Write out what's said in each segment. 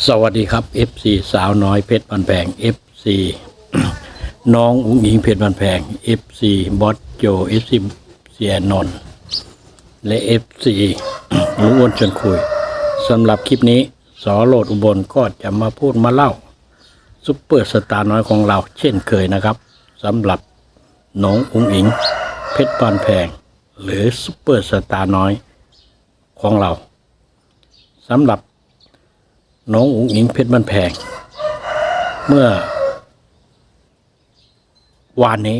สวัสดีครับ FC สาวน้อยเพชรบันแพง FC น้องอุ้งอิงเพชรบันแพง FC บอสโจ FC เสียนนท์และ FC ลุงอ้วนชวนคุยสำหรับคลิปนี้สอโลดอุบลก็จะมาพูดมาเล่าซุปเปอร์สตาร์น้อยของเราเช่นเคยนะครับสำหรับน้องอุ้งอิง เพชรบันแพง หรือซุปเปอร์สตาร์น้อยของเราสำหรับ น้องอุ๋งอิงเพชรบ้านแพง เมื่อ วานนี้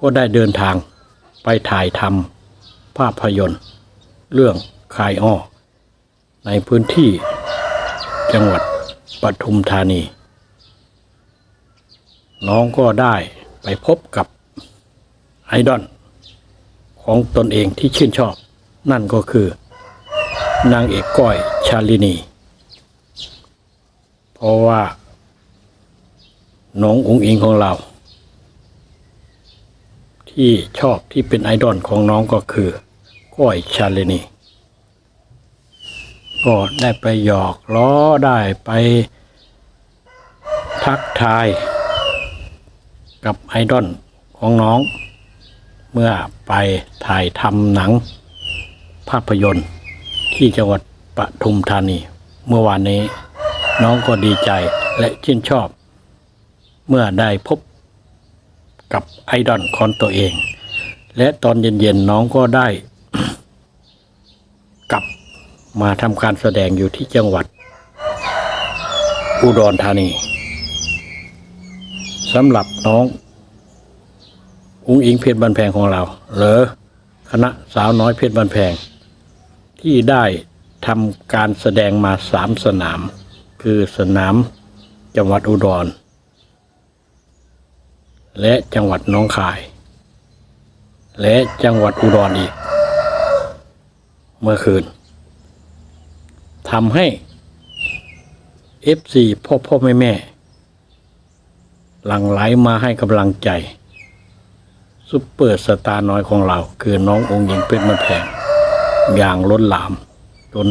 ก็ได้เดินทางไปถ่ายทำภาพยนตร์ เรื่องคายอ้อ ในพื้นที่จังหวัดปทุมธานี น้องก็ได้ไปพบกับไอดอลของตนเองที่ชื่นชอบ นั่นก็คือ นางเอกก้อยชาลินี เพราะว่าน้ององค์อิงของเรา ที่ชอบที่เป็นไอดอลของน้องก็คือ ก้อยชาลินี ก็ได้ไปหยอกล้อได้ไปทักทายกับไอดอลของน้อง เมื่อไปถ่ายทำหนังภาพยนตร์ ที่จังหวัดปทุมธานี เมื่อวานนี้น้องก็ดีใจและชื่นชอบ เมื่อได้พบกับไอดอลของตัวเอง และตอนเย็นๆน้องก็ได้ กลับมาทำการแสดงอยู่ที่จังหวัด อุดรธานีสำหรับน้องอุ้งอิงเพชรบันแพงของเราหรือคณะสาวน้อยเพชรบันแพง ที่ได้ทำการแสดงมาสามสนาม คือสนามจังหวัดอุดร และจังหวัดน้องคาย และจังหวัดอุดรอีก เมื่อคืนทำให้ FC พ่อพ่อแม่แม่หลั่งไหลมาให้กำลังใจ ซุปเปอร์สตาร์น้อยของเรา คือน้ององค์หญิงเป็นมันแพง อย่างล้นหลาม จน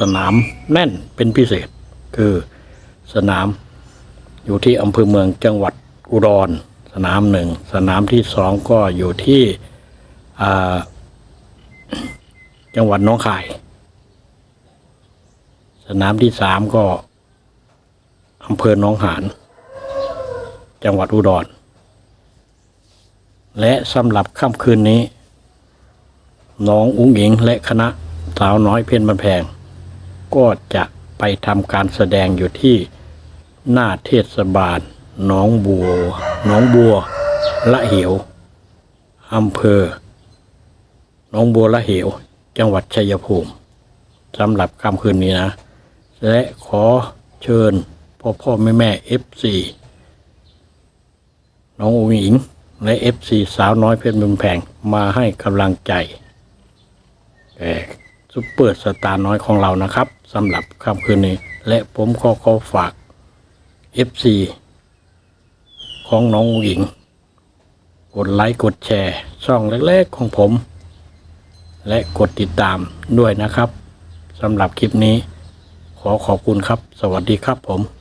สนามแน่นเป็นพิเศษ คือสนามอยู่ที่อำเภอเมืองจังหวัดอุดรสนามหนึ่งสนามที่สองก็อยู่ที่จังหวัดน้องคาย สนามที่สามก็อำเภอหนองหาน จังหวัดอุดร และสำหรับค่ำคืนนี้ น้องอุ้งอิงและคณะสาวน้อยเพียนบันแพง ก็จะไปทำการแสดงอยู่ที่หน้าเทศบาลหน้องบัวหน้องบัว ละเหวอำเภอหน้องบัวละเหว จังหวัดชัยภูมิสำหรับค่ำคืนนี้นะ และขอเชิญพ่อพ่อแม่แม่เอฟซีน้องอุ้งอิง และเอฟซีสาวน้อยเพชรบุญแพงมาให้กำลังใจ แก่ซุปเปอร์สตาร์น้อยของเรานะครับสำหรับค่ำคืนนี้ และผมขอขอฝาก FC ของน้องหญิง กดไลค์กดแชร์ ช่องเล็กๆของผม และกดติดตามด้วยนะครับสำหรับคลิปนี้ ขอขอบคุณครับ สวัสดีครับผม